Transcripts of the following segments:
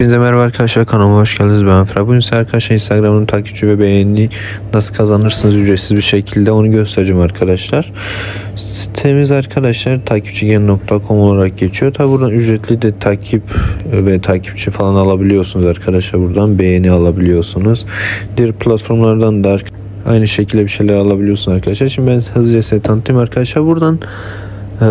Hepinize merhaba arkadaşlar kanalıma hoş geldiniz ben Fra. Bugün size arkadaşlar Instagram'ın takipçi ve beğeni nasıl kazanırsınız ücretsiz bir şekilde onu göstereceğim arkadaşlar. Sitemiz arkadaşlar takipçigen.com olarak geçiyor. Tabi buradan ücretli de takip ve takipçi falan alabiliyorsunuz arkadaşlar. Buradan beğeni alabiliyorsunuz. Diğer platformlardan da aynı şekilde bir şeyler alabiliyorsunuz arkadaşlar. Şimdi ben hızlıca size tanıtayım arkadaşlar. Buradan e,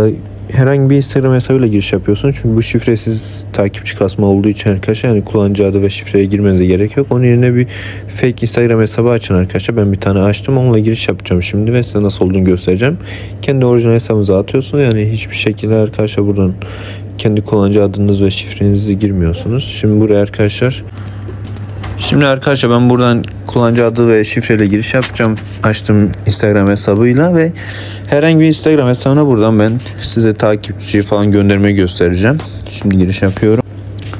herhangi bir Instagram hesabıyla giriş yapıyorsun. Çünkü bu şifresiz takipçi kasma olduğu için arkadaşlar yani kullanıcı adı ve şifreye girmenize gerek yok. Onun yerine bir fake Instagram hesabı açın arkadaşlar. Ben bir tane açtım. Onunla giriş yapacağım şimdi ve size nasıl olduğunu göstereceğim. Kendi orijinal hesabınıza atıyorsunuz. Yani hiçbir şekilde arkadaşlar buradan kendi kullanıcı adınız ve şifrenizi girmiyorsunuz. Şimdi buraya arkadaşlar Şimdi arkadaşlar ben buradan kullanıcı adı ve şifreyle giriş yapacağım. Açtım Instagram hesabıyla ve herhangi bir Instagram hesabına buradan ben size takipçi falan göndermeyi göstereceğim. Şimdi giriş yapıyorum.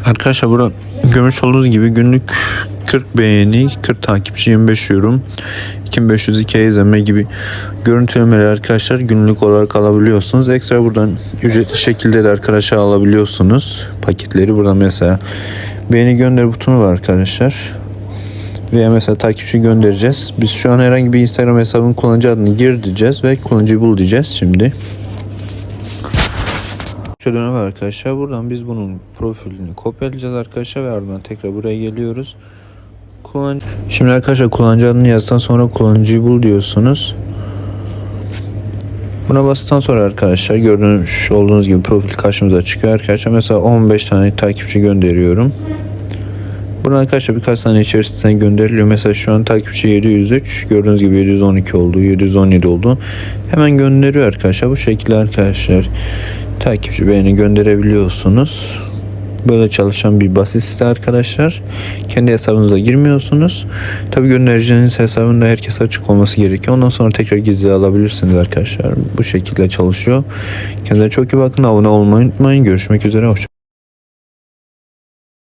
Arkadaşlar burada görmüş olduğunuz gibi günlük 40 beğeni, 40 takipçi, 25 yorum, 2502 izlenme gibi görüntülemeleri arkadaşlar günlük olarak alabiliyorsunuz. Ekstra buradan ücretli şekilde de arkadaşlar alabiliyorsunuz paketleri. Buradan mesela beğeni gönder butonu var arkadaşlar. Veya mesela takipçi göndereceğiz. Biz şu an herhangi bir Instagram hesabının kullanıcı adını gir diyeceğiz ve kullanıcıyı bul diyeceğiz şimdi. Şöyle var arkadaşlar. Buradan biz bunun profilini kopyalayacağız arkadaşlar ve ardından tekrar buraya geliyoruz. Kullanıcı... Şimdi arkadaşlar kullanıcı adını yazdıktan sonra kullanıcıyı bul diyorsunuz. Buna bastıktan sonra arkadaşlar gördüğünüz olduğunuz gibi profil karşımıza çıkıyor arkadaşlar. Mesela 15 tane takipçi gönderiyorum. Buna arkadaşlar birkaç saniye içerisinde gönderiliyor. Mesela şu an takipçi 703. Gördüğünüz gibi 712 oldu. 717 oldu. Hemen gönderiyor arkadaşlar. Bu şekilde arkadaşlar takipçi beğeni gönderebiliyorsunuz. Böyle çalışan bir basit site arkadaşlar. Kendi hesabınıza girmiyorsunuz. Tabi göndereceğiniz hesabında herkes açık olması gerekiyor. Ondan sonra tekrar gizli alabilirsiniz arkadaşlar. Bu şekilde çalışıyor. Kendinize çok iyi bakın. Abone olmayı unutmayın. Görüşmek üzere. Hoşçakalın.